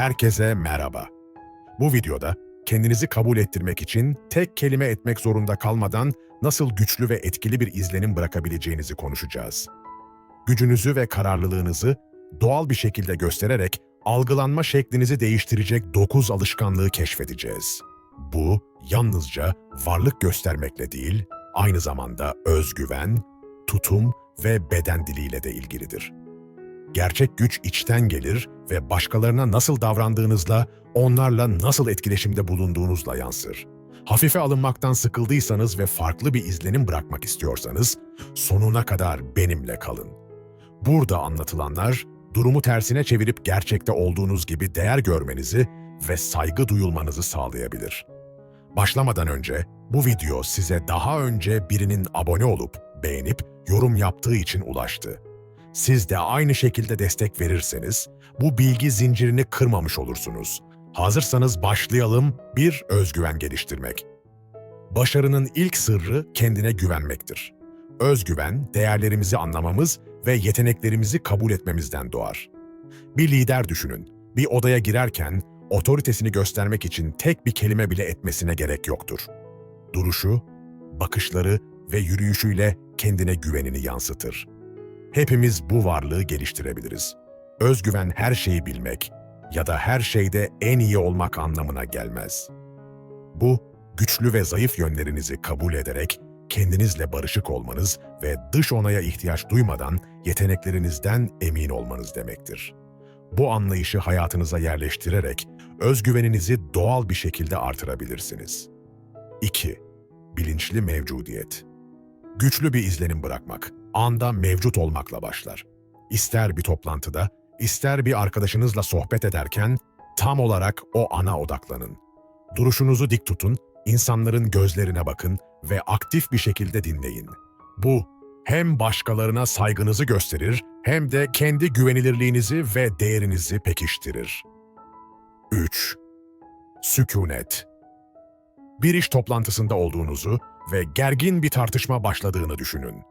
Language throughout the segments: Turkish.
Herkese merhaba. Bu videoda kendinizi kabul ettirmek için tek kelime etmek zorunda kalmadan nasıl güçlü ve etkili bir izlenim bırakabileceğinizi konuşacağız. Gücünüzü ve kararlılığınızı doğal bir şekilde göstererek algılanma şeklinizi değiştirecek 9 alışkanlığı keşfedeceğiz. Bu yalnızca varlık göstermekle değil, aynı zamanda özgüven, tutum ve beden diliyle de ilgilidir. Gerçek güç içten gelir ve başkalarına nasıl davrandığınızla, onlarla nasıl etkileşimde bulunduğunuzla yansır. Hafife alınmaktan sıkıldıysanız ve farklı bir izlenim bırakmak istiyorsanız, sonuna kadar benimle kalın. Burada anlatılanlar, durumu tersine çevirip gerçekte olduğunuz gibi değer görmenizi ve saygı duyulmanızı sağlayabilir. Başlamadan önce, bu video size daha önce birinin abone olup, beğenip, yorum yaptığı için ulaştı. Siz de aynı şekilde destek verirseniz bu bilgi zincirini kırmamış olursunuz. Hazırsanız başlayalım bir özgüven geliştirmek. Başarının ilk sırrı kendine güvenmektir. Özgüven, değerlerimizi anlamamız ve yeteneklerimizi kabul etmemizden doğar. Bir lider düşünün. Bir odaya girerken otoritesini göstermek için tek bir kelime bile etmesine gerek yoktur. Duruşu, bakışları ve yürüyüşüyle kendine güvenini yansıtır. Hepimiz bu varlığı geliştirebiliriz. Özgüven her şeyi bilmek ya da her şeyde en iyi olmak anlamına gelmez. Bu, güçlü ve zayıf yönlerinizi kabul ederek kendinizle barışık olmanız ve dış onaya ihtiyaç duymadan yeteneklerinizden emin olmanız demektir. Bu anlayışı hayatınıza yerleştirerek özgüveninizi doğal bir şekilde artırabilirsiniz. 2. Bilinçli mevcudiyet. Güçlü bir izlenim bırakmak anda mevcut olmakla başlar. İster bir toplantıda, ister bir arkadaşınızla sohbet ederken tam olarak o ana odaklanın. Duruşunuzu dik tutun, insanların gözlerine bakın ve aktif bir şekilde dinleyin. Bu hem başkalarına saygınızı gösterir hem de kendi güvenilirliğinizi ve değerinizi pekiştirir. 3. Sükunet Bir iş toplantısında olduğunuzu ve gergin bir tartışma başladığını düşünün.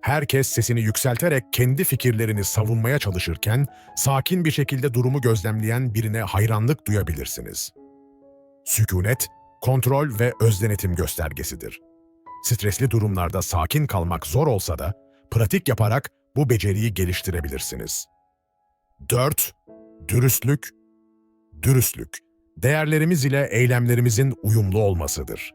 Herkes sesini yükselterek kendi fikirlerini savunmaya çalışırken, sakin bir şekilde durumu gözlemleyen birine hayranlık duyabilirsiniz. Sükunet, kontrol ve özdenetim göstergesidir. Stresli durumlarda sakin kalmak zor olsa da, pratik yaparak bu beceriyi geliştirebilirsiniz. 4. Dürüstlük Dürüstlük, değerlerimiz ile eylemlerimizin uyumlu olmasıdır.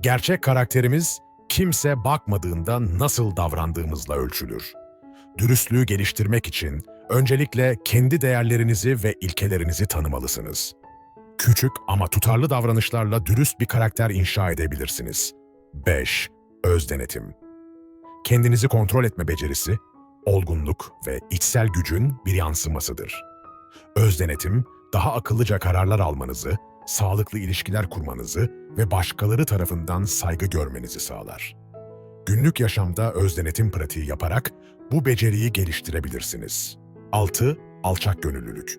Gerçek karakterimiz, kimse bakmadığında nasıl davrandığımızla ölçülür. Dürüstlüğü geliştirmek için öncelikle kendi değerlerinizi ve ilkelerinizi tanımalısınız. Küçük ama tutarlı davranışlarla dürüst bir karakter inşa edebilirsiniz. 5. Özdenetim Kendinizi kontrol etme becerisi, olgunluk ve içsel gücün bir yansımasıdır. Özdenetim, daha akıllıca kararlar almanızı, sağlıklı ilişkiler kurmanızı ve başkaları tarafından saygı görmenizi sağlar. Günlük yaşamda özdenetim pratiği yaparak bu beceriyi geliştirebilirsiniz. 6. Alçak gönüllülük.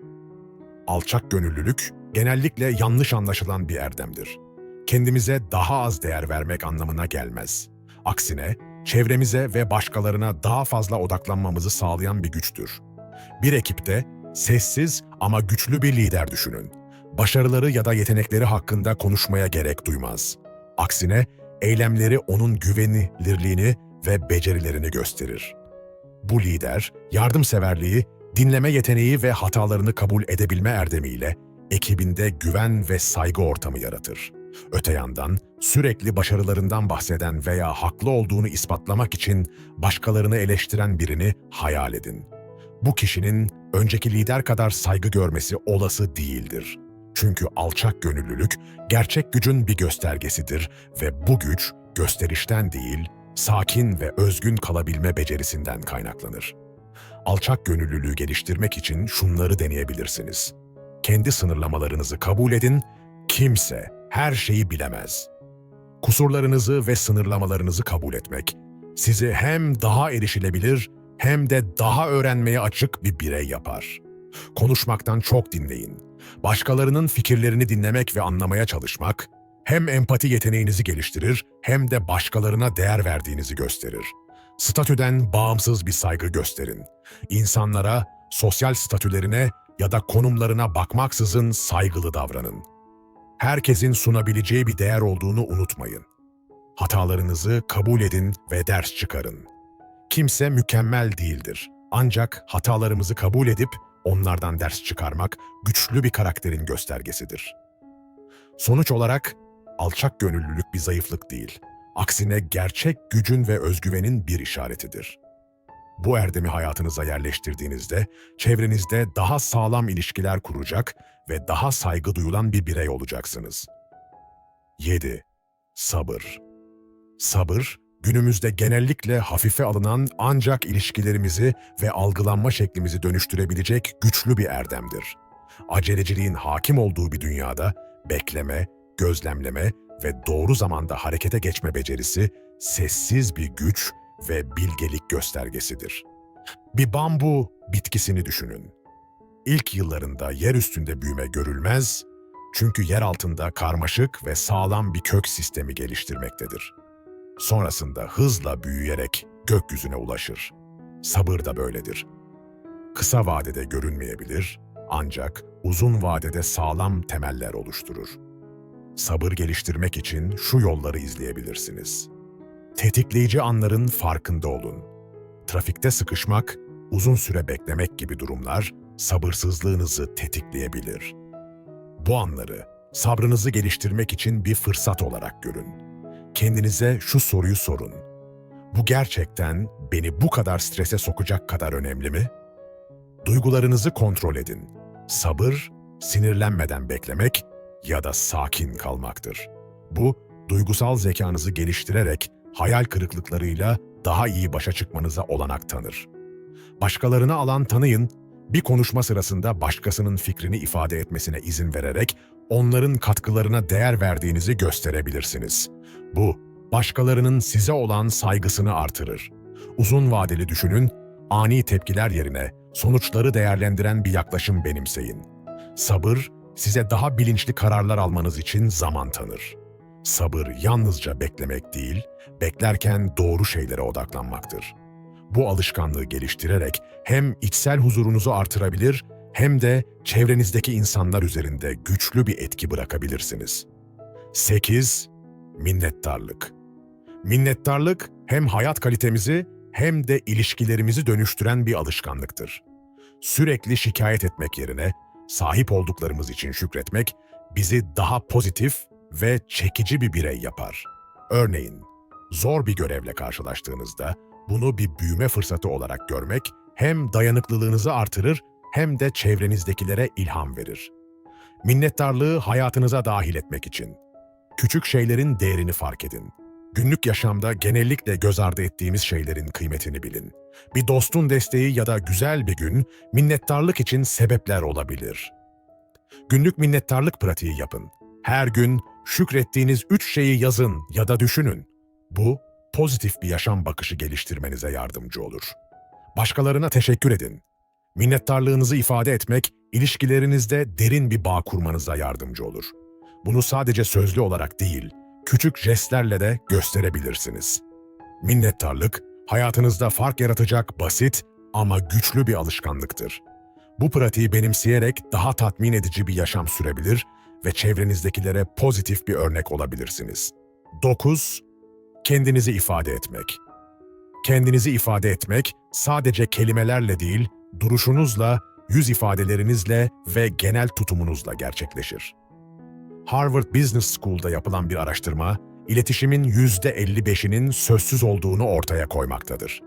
Alçak gönüllülük genellikle yanlış anlaşılan bir erdemdir. Kendimize daha az değer vermek anlamına gelmez. Aksine çevremize ve başkalarına daha fazla odaklanmamızı sağlayan bir güçtür. Bir ekipte sessiz ama güçlü bir lider düşünün başarıları ya da yetenekleri hakkında konuşmaya gerek duymaz. Aksine eylemleri onun güvenilirliğini ve becerilerini gösterir. Bu lider, yardımseverliği, dinleme yeteneği ve hatalarını kabul edebilme erdemiyle ekibinde güven ve saygı ortamı yaratır. Öte yandan sürekli başarılarından bahseden veya haklı olduğunu ispatlamak için başkalarını eleştiren birini hayal edin. Bu kişinin önceki lider kadar saygı görmesi olası değildir. Çünkü alçak gönüllülük gerçek gücün bir göstergesidir ve bu güç gösterişten değil, sakin ve özgün kalabilme becerisinden kaynaklanır. Alçak gönüllülüğü geliştirmek için şunları deneyebilirsiniz. Kendi sınırlamalarınızı kabul edin, kimse her şeyi bilemez. Kusurlarınızı ve sınırlamalarınızı kabul etmek, sizi hem daha erişilebilir hem de daha öğrenmeye açık bir birey yapar. Konuşmaktan çok dinleyin başkalarının fikirlerini dinlemek ve anlamaya çalışmak, hem empati yeteneğinizi geliştirir hem de başkalarına değer verdiğinizi gösterir. Statüden bağımsız bir saygı gösterin. İnsanlara, sosyal statülerine ya da konumlarına bakmaksızın saygılı davranın. Herkesin sunabileceği bir değer olduğunu unutmayın. Hatalarınızı kabul edin ve ders çıkarın. Kimse mükemmel değildir. Ancak hatalarımızı kabul edip onlardan ders çıkarmak güçlü bir karakterin göstergesidir. Sonuç olarak alçak gönüllülük bir zayıflık değil. Aksine gerçek gücün ve özgüvenin bir işaretidir. Bu erdemi hayatınıza yerleştirdiğinizde çevrenizde daha sağlam ilişkiler kuracak ve daha saygı duyulan bir birey olacaksınız. 7. Sabır Sabır, günümüzde genellikle hafife alınan ancak ilişkilerimizi ve algılanma şeklimizi dönüştürebilecek güçlü bir erdemdir. Aceleciliğin hakim olduğu bir dünyada bekleme, gözlemleme ve doğru zamanda harekete geçme becerisi sessiz bir güç ve bilgelik göstergesidir. Bir bambu bitkisini düşünün. İlk yıllarında yer üstünde büyüme görülmez çünkü yer altında karmaşık ve sağlam bir kök sistemi geliştirmektedir. Sonrasında hızla büyüyerek gökyüzüne ulaşır. Sabır da böyledir. Kısa vadede görünmeyebilir ancak uzun vadede sağlam temeller oluşturur. Sabır geliştirmek için şu yolları izleyebilirsiniz. Tetikleyici anların farkında olun. Trafikte sıkışmak, uzun süre beklemek gibi durumlar sabırsızlığınızı tetikleyebilir. Bu anları sabrınızı geliştirmek için bir fırsat olarak görün. Kendinize şu soruyu sorun. Bu gerçekten beni bu kadar strese sokacak kadar önemli mi? Duygularınızı kontrol edin. Sabır, sinirlenmeden beklemek ya da sakin kalmaktır. Bu, duygusal zekanızı geliştirerek hayal kırıklıklarıyla daha iyi başa çıkmanıza olanak tanır. Başkalarını alan tanıyın, bir konuşma sırasında başkasının fikrini ifade etmesine izin vererek onların katkılarına değer verdiğinizi gösterebilirsiniz. Bu, başkalarının size olan saygısını artırır. Uzun vadeli düşünün, ani tepkiler yerine sonuçları değerlendiren bir yaklaşım benimseyin. Sabır, size daha bilinçli kararlar almanız için zaman tanır. Sabır yalnızca beklemek değil, beklerken doğru şeylere odaklanmaktır. Bu alışkanlığı geliştirerek hem içsel huzurunuzu artırabilir hem de çevrenizdeki insanlar üzerinde güçlü bir etki bırakabilirsiniz. 8. Minnettarlık Minnettarlık hem hayat kalitemizi hem de ilişkilerimizi dönüştüren bir alışkanlıktır. Sürekli şikayet etmek yerine sahip olduklarımız için şükretmek bizi daha pozitif ve çekici bir birey yapar. Örneğin, zor bir görevle karşılaştığınızda bunu bir büyüme fırsatı olarak görmek hem dayanıklılığınızı artırır hem de çevrenizdekilere ilham verir. Minnettarlığı hayatınıza dahil etmek için. Küçük şeylerin değerini fark edin. Günlük yaşamda genellikle göz ardı ettiğimiz şeylerin kıymetini bilin. Bir dostun desteği ya da güzel bir gün minnettarlık için sebepler olabilir. Günlük minnettarlık pratiği yapın. Her gün şükrettiğiniz üç şeyi yazın ya da düşünün. Bu, pozitif bir yaşam bakışı geliştirmenize yardımcı olur. Başkalarına teşekkür edin. Minnettarlığınızı ifade etmek, ilişkilerinizde derin bir bağ kurmanıza yardımcı olur. Bunu sadece sözlü olarak değil, küçük jestlerle de gösterebilirsiniz. Minnettarlık, hayatınızda fark yaratacak basit ama güçlü bir alışkanlıktır. Bu pratiği benimseyerek daha tatmin edici bir yaşam sürebilir ve çevrenizdekilere pozitif bir örnek olabilirsiniz. 9. Kendinizi ifade etmek. Kendinizi ifade etmek sadece kelimelerle değil, duruşunuzla, yüz ifadelerinizle ve genel tutumunuzla gerçekleşir. Harvard Business School'da yapılan bir araştırma, iletişimin %55'inin sözsüz olduğunu ortaya koymaktadır.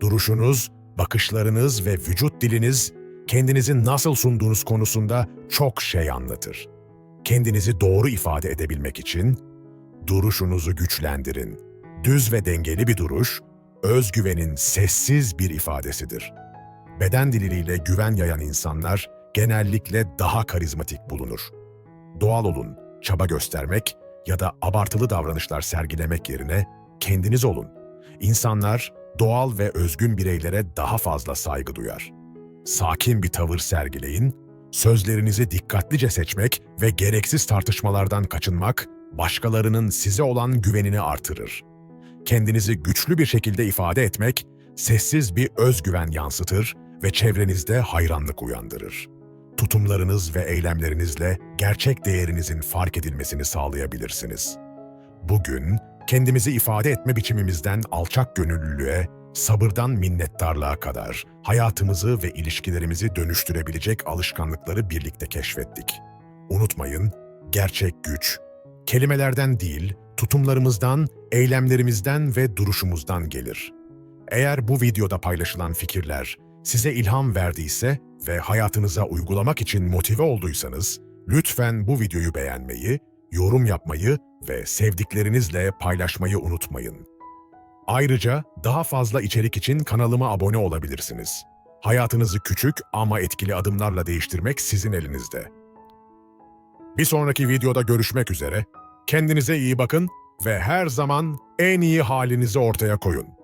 Duruşunuz, bakışlarınız ve vücut diliniz kendinizi nasıl sunduğunuz konusunda çok şey anlatır. Kendinizi doğru ifade edebilmek için duruşunuzu güçlendirin. Düz ve dengeli bir duruş, özgüvenin sessiz bir ifadesidir. Beden diliyle güven yayan insanlar genellikle daha karizmatik bulunur. Doğal olun, çaba göstermek ya da abartılı davranışlar sergilemek yerine kendiniz olun. İnsanlar doğal ve özgün bireylere daha fazla saygı duyar. Sakin bir tavır sergileyin, sözlerinizi dikkatlice seçmek ve gereksiz tartışmalardan kaçınmak başkalarının size olan güvenini artırır. Kendinizi güçlü bir şekilde ifade etmek, sessiz bir özgüven yansıtır ve çevrenizde hayranlık uyandırır. tutumlarınız ve eylemlerinizle gerçek değerinizin fark edilmesini sağlayabilirsiniz. Bugün kendimizi ifade etme biçimimizden alçak gönüllülüğe, sabırdan minnettarlığa kadar hayatımızı ve ilişkilerimizi dönüştürebilecek alışkanlıkları birlikte keşfettik. Unutmayın, gerçek güç, kelimelerden değil, tutumlarımızdan, eylemlerimizden ve duruşumuzdan gelir. Eğer bu videoda paylaşılan fikirler size ilham verdiyse ve hayatınıza uygulamak için motive olduysanız, lütfen bu videoyu beğenmeyi, yorum yapmayı ve sevdiklerinizle paylaşmayı unutmayın. Ayrıca daha fazla içerik için kanalıma abone olabilirsiniz. Hayatınızı küçük ama etkili adımlarla değiştirmek sizin elinizde. Bir sonraki videoda görüşmek üzere. Kendinize iyi bakın ve her zaman en iyi halinizi ortaya koyun.